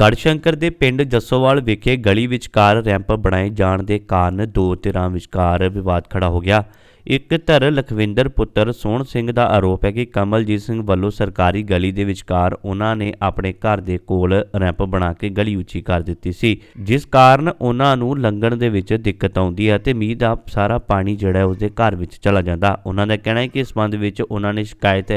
ਗੜਸ਼ੰਕਰ ਦੇ ਪਿੰਡ ਜੱਸੋਵਾਲ ਵਿਖੇ ਗਲੀ ਵਿਚਕਾਰ ਰੈਂਪ ਬਣਾਏ ਜਾਣ ਦੇ ਕਾਰਨ ਦੋ ਧਿਰਾਂ ਵਿਚਕਾਰ ਵਿਵਾਦ ਖੜਾ ਹੋ ਗਿਆ। ਇੱਕ ਧਰ ਲਖਵਿੰਦਰ, ਪੁੱਤਰ ਸੋਹਣ ਸਿੰਘ ਦਾ ਆਰੋਪ ਹੈ ਕਿ ਕਮਲਜੀਤ ਸਿੰਘ ਵੱਲੋਂ ਸਰਕਾਰੀ ਗਲੀ ਦੇ ਵਿਚਕਾਰ ਉਹਨਾਂ ਨੇ ਆਪਣੇ ਘਰ ਦੇ ਕੋਲ ਰੈਂਪ ਬਣਾ ਕੇ ਗਲੀ ਉੱਚੀ ਕਰ ਦਿੱਤੀ ਸੀ, ਜਿਸ ਕਾਰਨ ਉਹਨਾਂ ਨੂੰ ਲੰਘਣ ਦੇ ਵਿੱਚ ਦਿੱਕਤ ਆਉਂਦੀ ਹੈ ਤੇ ਮੀਂਹ ਦਾ ਸਾਰਾ ਪਾਣੀ ਜਿਹੜਾ ਹੈ ਉਸਦੇ ਘਰ ਵਿੱਚ ਚਲਾ ਜਾਂਦਾ। ਉਹਨਾਂ ਦਾ ਕਹਿਣਾ ਹੈ ਕਿ ਇਸ ਸੰਬੰਧ ਵਿੱਚ ਉਹਨਾਂ ਨੇ ਸ਼ਿਕਾਇਤ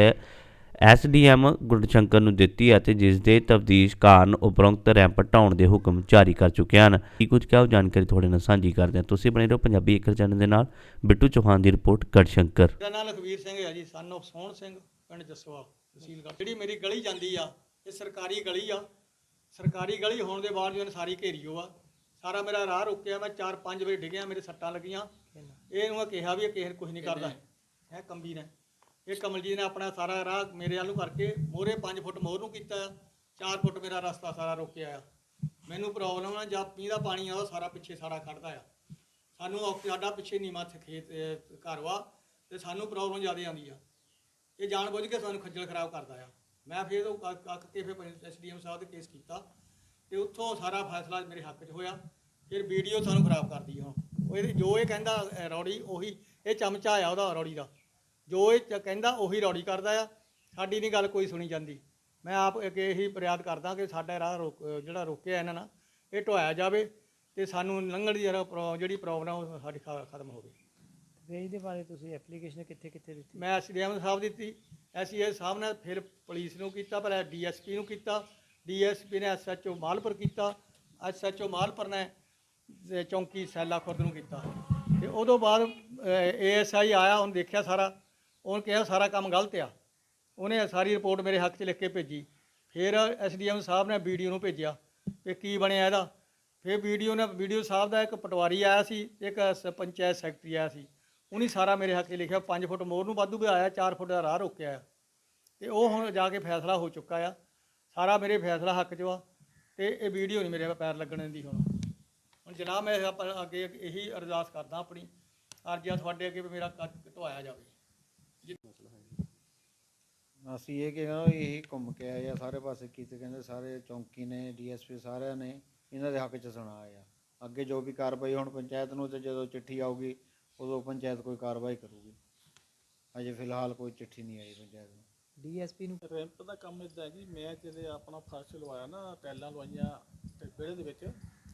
ਐਸਡੀਐਮ ਗੁਰਸ਼ੰਕਰ ਨੂੰ ਦਿੱਤੀ ਅਤੇ ਜਿਸ ਦੇ ਤਫਤੀਸ਼ ਕਾਰਨ ਉਪਰੋਕਤ ਰੈਂਪ ਢਾਉਣ ਦੇ ਹੁਕਮ ਜਾਰੀ ਕਰ ਚੁੱਕੇ ਹਨ। ਕੀ ਕੁਝ ਕਿਹਾ ਜਾਣਕਾਰੀ ਤੁਹਾਡੇ ਨਾਲ ਸਾਂਝੀ ਕਰਦੇ ਹਾਂ। ਤੁਸੀਂ ਬਣੇ ਰਹੋ ਪੰਜਾਬੀ ਇੱਕ ਚੈਨਲ ਦੇ ਨਾਲ। ਬਿੱਟੂ ਚੌਹਾਨ ਦੀ ਰਿਪੋਰਟ ਗੜਸ਼ੰਕਰ। ਮੇਰਾ ਨਾਮ ਲਖਵੀਰ ਸਿੰਘ ਹੈ ਜੀ ਸਨ of ਸੋਹਣ ਸਿੰਘ ਪਿੰਡ ਜਸਵਾ ਤਹਿਸੀਲ ਗੜ੍ਹ। ਜਿਹੜੀ ਮੇਰੀ ਗਲੀ ਜਾਂਦੀ ਆ ਇਹ ਸਰਕਾਰੀ ਗਲੀ ਆ। ਸਰਕਾਰੀ ਗਲੀ ਹੋਣ ਦੇ ਬਾਵਜੂਦ ਇਹਨੇ ਸਾਰੀ ਘੇਰੀ ਓ ਆ। ਸਾਰਾ ਮੇਰਾ ਰਾਹ ਰੁਕਿਆ ਮੈਂ 4-5 ਵਜੇ ਡਿੱਗਿਆ ਮੇਰੇ ਸੱਟਾਂ ਲੱਗੀਆਂ। ਇਹਨੂੰ ਮੈਂ ਕਿਹਾ ਵੀ ਇਹ ਕਿਸੇ ਕੁਝ ਨਹੀਂ ਕਰਦਾ। ਹੈ ਕੰਬੀ ਨੇ। ਇਹ ਕਮਲਜੀਤ ਨੇ ਆਪਣਾ ਸਾਰਾ ਰਾਹ ਮੇਰੇ ਵੱਲ ਨੂੰ ਕਰਕੇ ਮੋਰੇ 5 ਫੁੱਟ ਮੋਹਰ ਨੂੰ ਕੀਤਾ 4 ਫੁੱਟ ਮੇਰਾ ਰਸਤਾ ਸਾਰਾ ਰੋਕਿਆ ਆ। ਮੈਨੂੰ ਪ੍ਰੋਬਲਮ ਆ ਜਦ ਮੀਂਹ ਦਾ ਪਾਣੀ ਉਹ ਸਾਰਾ ਪਿੱਛੇ ਸਾਰਾ ਖੜਦਾ ਆ। ਸਾਨੂੰ ਔਖ- ਸਾਡਾ ਪਿੱਛੇ ਨੀਵਾਂ ਇੱਥੇ ਖੇਤ ਅਹ, ਘਰ ਵਾ ਤੇ ਸਾਨੂੰ ਪ੍ਰੋਬਲਮ ਜ਼ਿਆਦਾ ਆਉਂਦੀ ਆ। ਇਹ ਜਾਣ ਬੁੱਝ ਕੇ ਸਾਨੂੰ ਖੱਜਲ ਖਰਾਬ ਕਰਦਾ ਆ। ਮੈਂ ਫਿਰ ਉਹ ਅੱਕ ਅੱਕ ਕੇ ਫਿਰ ਐਸਡੀਐਮ ਸਾਹਿਬ ਦੇ ਕੇਸ ਕੀਤਾ ਤੇ ਉੱਥੋਂ ਸਾਰਾ ਫੈਸਲਾ ਮੇਰੇ ਹੱਕ 'ਚ ਹੋਇਆ। ਫਿਰ ਵੀਡੀਓ ਸਾਨੂੰ ਖਰਾਬ ਕਰਦੀ ਹੁਣ ਉਹ ਇਹਦੀ ਜੋ ਇਹ ਕਹਿੰਦਾ ਅਹ, ਰੌੜੀ ਉਹੀ ਇਹ ਚਮਚਾ ਆ ਉਹਦਾ ਰੌੜੀ ਦਾ। ਜੋ ਇਹ ਚ- ਕਹਿੰਦਾ ਉਹੀ ਰੌੜੀ ਕਰਦਾ ਆ। ਸਾਡੀ ਨਹੀਂ ਗੱਲ ਕੋਈ ਸੁਣੀ ਜਾਂਦੀ। ਮੈਂ ਆਪ ਅੱਗੇ ਇਹੀ ਫਰਿਆਦ ਕਰਦਾ ਕਿ ਸਾਡਾ ਰਾਹ ਰੋਕ ਜਿਹੜਾ ਰੋਕਿਆ ਇਹਨਾਂ ਨਾਲ ਇਹ ਢੋਇਆ ਜਾਵੇ ਤੇ ਸਾਨੂੰ ਲੰਘਣ ਦੀ ਜਿਹੜਾ ਪ੍ਰੋ- ਜਿਹੜੀ ਪ੍ਰੋਬਲਮ ਉਹ ਸਾਡੀ ਖ- ਖਤਮ ਹੋਵੇ ਵੇਜ ਦੇ ਬਾਰੇ ਤੁਸੀਂ ਐਪਲੀਕੇਸ਼ਨ ਕਿੱਥੇ ਕਿੱਥੇ ਦਿੱਤੀ? ਮੈਂ ਐਸਡੀਐਮ ਸਾਹਿਬ ਦਿੱਤੀ। ਐਸਐਸ ਸਾਹਿਬ ਨੇ ਫਿਰ ਪੁਲਿਸ ਨੂੰ ਕੀਤਾ ਪਰ ਡੀਐਸਪੀ ਨੂੰ ਕੀਤਾ। ਡੀਐਸਪੀ ਨੇ ਐਸਐਚਓ ਮਾਲਪੁਰ ਕੀਤਾ। ਐਸਐਚਓ ਮਾਲਪੁਰ ਨੇ ਤੇ ਚੌਂਕੀ ਸੈਲਾ ਖੁਰਦ ਨੂੰ ਕੀਤਾ। ਤੇ ਉਦੋਂ ਬਾਅਦ ਏਐਸਆਈ ਆਇਆ ਉਹਨੇ ਦੇਖਿਆ ਸਾਰਾ। ਉਹਨੇ ਕਿਹਾ ਸਾਰਾ ਕੰਮ ਗਲਤ ਆ। ਉਹਨੇ ਸਾਰੀ ਰਿਪੋਰਟ ਮੇਰੇ ਹੱਕ 'ਚ ਲਿਖ ਕੇ ਭੇਜੀ। ਫਿਰ ਐਸਡੀਐਮ ਸਾਹਿਬ ਨੇ ਵੀਡੀਓ ਨੂੰ ਭੇਜਿਆ ਕਿ ਕੀ ਬਣਿਆ ਇਹਦਾ। ਫਿਰ ਵੀਡੀਓ ਨੇ, ਵੀਡੀਓ ਸਾਹਿਬ ਦਾ ਇੱਕ ਪਟਵਾਰੀ ਆਇਆ ਸੀ, ਇੱਕ ਸ- ਪੰਚਾਇਤ ਸੈਕਟਰੀ ਆਇਆ ਸੀ। ਉਹਨੇ ਸਾਰਾ ਮੇਰੇ ਹੱਕ 'ਚ ਲਿਖਿਆ। 5 ਫੁੱਟ ਮੋਰ ਨੂੰ ਵਾਧੂ ਆਇਆ 4 ਫੁੱਟ ਦਾ ਰਾਹ ਰੋਕਿਆ ਆ। ਤੇ ਉਹ ਹੁਣ ਜਾ ਕੇ ਫੈਸਲਾ ਹੋ ਚੁੱਕਾ ਆ। ਸਾਰਾ ਮੇਰੇ ਫੈਸਲਾ ਹੱਕ 'ਚ ਆ ਤੇ ਇਹ ਵੀਡੀਓ ਨਹੀਂ ਮੇਰੇ ਪੈਰ ਲੱਗਣ ਦੀ ਹੁਣ। ਹੁਣ ਜਨਾਬ, ਮੈਂ ਆਪਾਂ ਅੱਗੇ ਇਹੀ ਅਰਦਾਸ ਕਰਦਾ ਆਪਣੀ। ਅਰਜ਼ੀਆਂ ਤੁਹਾਡੇ ਅੱਗੇ ਵੀ ਮੇਰਾ ਕੱਟ ਘਟਵਾਇਆ ਜਾਵੇ। ਅਸੀਂ ਇਹ ਕਿ ਇਹ ਘੁੰਮ ਕੇ ਆਏ ਆ ਸਾਰੇ ਪਾਸੇ ਕੀਤੇ ਕਹਿੰਦੇ ਸਾਰੇ ਚੌਂਕੀ ਨੇ ਡੀਐਸਪੀ ਸਾਰਿਆਂ ਨੇ ਇਹਨਾਂ ਦੇ ਹੱਕ 'ਚ ਸੁਣਾਇਆ ਆ। ਅੱਗੇ ਜੋ ਵੀ ਕਾਰਵਾਈ ਹੁਣ ਪੰਚਾਇਤ ਨੂੰ ਤੇ ਜਦੋਂ ਚਿੱਠੀ ਆਊਗੀ ਉਦੋਂ ਪੰਚਾਇਤ ਕੋਈ ਕਾਰਵਾਈ ਕਰੂਗੀ। ਅਜੇ ਫਿਲਹਾਲ ਕੋਈ ਚਿੱਠੀ ਨਹੀਂ ਆਈ ਪੰਚਾਇਤ ਨੂੰ। ਡੀਐਸਪੀ ਨੂੰ ਰੈਂਪ ਦਾ ਕੰਮ ਇਦਾਂ ਹੈ ਜੀ ਮੈਂ ਜਿਹੜੇ ਆਪਣਾ ਫਰਸ਼ ਲਵਾਇਆ ਨਾ ਟੈਲਾਂ ਲਵਾਈਆਂ ਤੇ ਵਿਹੜੇ ਦੇ ਵਿੱਚ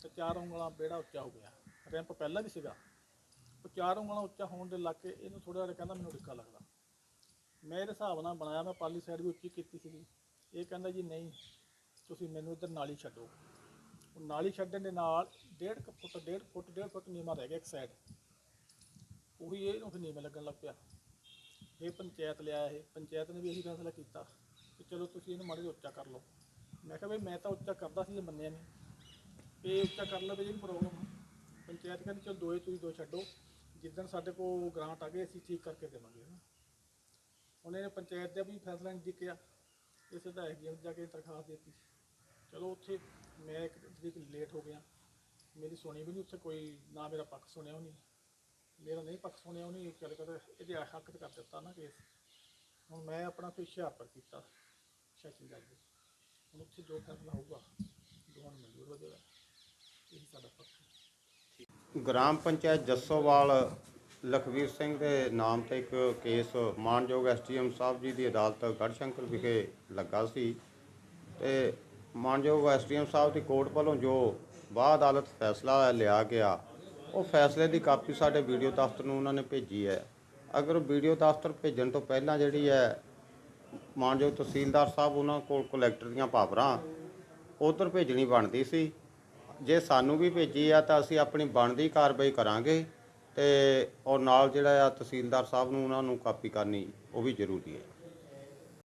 ਤੇ ਚਾਰ ਉਂਗਲਾਂ ਵਿਹੜਾ ਉੱਚਾ ਹੋ ਗਿਆ। ਰੈਂਪ ਪਹਿਲਾਂ ਵੀ ਸੀਗਾ। ਉਹ ਚਾਰ ਉਂਗਲਾਂ ਉੱਚਾ ਹੋਣ ਦੇ ਲੱਗੇ ਇਹਨੂੰ ਥੋੜਾ ਜਿਹਾ ਕਹਿੰਦਾ ਮੈਨੂੰ ਡਿੱਕਾ ਲੱਗਦਾ। ਮੈਂ ਇਹਦੇ ਹਿਸਾਬ ਨਾਲ ਬਣਾਇਆ, ਮੈਂ ਪਾਲੀ ਸਾਈਡ ਵੀ ਉੱਚੀ ਕੀਤੀ ਸੀਗੀ। ਇਹ ਕਹਿੰਦਾ ਜੀ ਨਹੀਂ, ਤੁਸੀਂ ਮੈਨੂੰ ਇੱਧਰ ਨਾਲੀ ਛੱਡੋ। ਉਹ ਨਾਲੀ ਛੱਡਣ ਦੇ ਨਾਲ 1.5 ਫੁੱਟ 1.5 ਫੁੱਟ 1.5 ਫੁੱਟ ਨੀਵਾਂ ਰਹਿ ਗਿਆ ਇੱਕ ਸਾਈਡ ਉਹੀ ਇਹਨੂੰ ਫਿਰ ਨੀਵਾਂ ਲੱਗਣ ਲੱਗ ਪਿਆ। ਇਹ ਪੰਚਾਇਤ ਲਿਆ ਇਹ, ਪੰਚਾਇਤ ਨੇ ਵੀ ਇਹੀ ਫੈਸਲਾ ਕੀਤਾ ਕਿ ਚਲੋ ਤੁਸੀਂ ਇਹਨੂੰ ਮਾੜੇ ਉੱਚਾ ਕਰ ਲਓ। ਮੈਂ ਕਿਹਾ ਬਈ ਮੈਂ ਤਾਂ ਉੱਚਾ ਕਰਦਾ ਸੀ ਜੇ ਮੰਨਿਆ ਨਹੀਂ। ਇਹ ਉੱਚਾ ਕਰ ਲਵੇ ਜਿਹੜੀ ਪ੍ਰੋਬਲਮ ਪੰਚਾਇਤ ਕਹਿੰਦੀ, ਚਲ ਦੋਏ ਤੁਸੀਂ ਦੋ ਛੱਡੋ। ਜਿੱਦਣ ਸਾਡੇ ਕੋਲ ਗ੍ਰਾਂਟ ਆ ਗਏ, ਅਸੀਂ ਠੀਕ ਕਰਕੇ ਦੇਵਾਂਗੇ। ਉਹਨੇ ਪੰਚਾਇਤ ਦਾ ਵੀ ਫੈਸਲਾ ਨਹੀਂ ਜਿੱਕਿਆ ਇਸੇ ਦਾ ਐਗਜ਼ੀਮ ਜਾ ਕੇ ਦਰਖਾਸਤ ਦਿੱਤੀ। ਚਲੋ ਉੱਥੇ ਮੈਂ ਇੱਕ ਤਰੀਕ ਲੇਟ ਹੋ ਗਿਆ। ਮੇਰੀ ਸੁਣੀ ਵੀ ਨਹੀਂ ਉੱਥੇ ਕੋਈ, ਨਾ ਮੇਰਾ ਪੱਖ ਸੁਣਿਆ ਉਹਨੇ ਮੇਰਾ ਨਹੀਂ ਪੱਖ ਸੁਣਿਆ ਉਹਨੇ ਚੱਲ ਕਰ, ਇਹਦੇ ਹੱਕ 'ਚ ਕਰ ਦਿੱਤਾ ਨਾ ਕੇਸ। ਹੁਣ ਮੈਂ ਆਪਣਾ ਫਿਰ ਹੁਸ਼ਿਆਰਪੁਰ ਕੀਤਾ, ਸੈਸ਼ਨ ਜੱਜ ਦੇ ਹੁਣ ਉੱਥੇ ਜੋ ਫੈਸਲਾ ਹੋਊਗਾ, ਦੋਵਾਂ ਨੂੰ ਮਨਜ਼ੂਰ ਹੋ ਜਾਏਗਾ। ਇਹੀ ਸਾਡਾ ਪੱਖ ਹੈ। ਗ੍ਰਾਮ ਪੰਚਾਇਤ ਜੱਸੋਵਾਲ ਲਖਵੀਰ ਸਿੰਘ ਦੇ ਨਾਮ ਤੇ ਇੱਕ ਕੇਸ ਮਾਨਯੋਗ ਐਸਟੀਐਮ ਸਾਹਿਬ ਜੀ ਦੀ ਅਦਾਲਤ ਗੜਸ਼ੰਕਰ ਵਿਖੇ ਲੱਗਾ ਸੀ ਤੇ ਮਾਨਯੋਗ ਐਸਟੀਐਮ ਸਾਹਿਬ ਦੀ ਕੋਰਟ ਵੱਲੋਂ ਜੋ ਬਾਅਦ ਅਦਾਲਤ ਫੈਸਲਾ ਲਿਆ ਗਿਆ, ਉਹ ਫੈਸਲੇ ਦੀ ਕਾਪੀ ਸਾਡੇ ਵੀਡੀਓ ਦਫ਼ਤਰ ਨੂੰ ਉਹਨਾਂ ਨੇ ਭੇਜੀ ਹੈ। ਅਗਰ ਵੀਡੀਓ ਦਫ਼ਤਰ ਭੇਜਣ ਤੋਂ ਪਹਿਲਾਂ ਜਿਹੜੀ ਹੈ, ਮਾਨਯੋਗ ਤਹਿਸੀਲਦਾਰ ਸਾਹਿਬ ਉਹਨਾਂ ਕੋਲ ਕਲੈਕਟਰ ਦੀਆਂ ਪਾਵਰਾਂ ਉਧਰ ਭੇਜਣੀ ਬਣਦੀ ਸੀ। ਜੇ ਸਾਨੂੰ ਵੀ ਭੇਜੀ ਆ ਤਾਂ ਅਸੀਂ ਆਪਣੀ ਬਣਦੀ ਕਾਰਵਾਈ ਕਰਾਂਗੇ। ਤੇ ਔਰ ਨਾਲ ਜਿਹੜਾ ਆ ਤਹਿਸੀਲਦਾਰ ਸਾਹਿਬ ਨੂੰ ਉਹਨਾਂ ਨੂੰ ਕਾਪੀ ਕਰਨੀ, ਉਹ ਵੀ ਜ਼ਰੂਰੀ ਹੈ।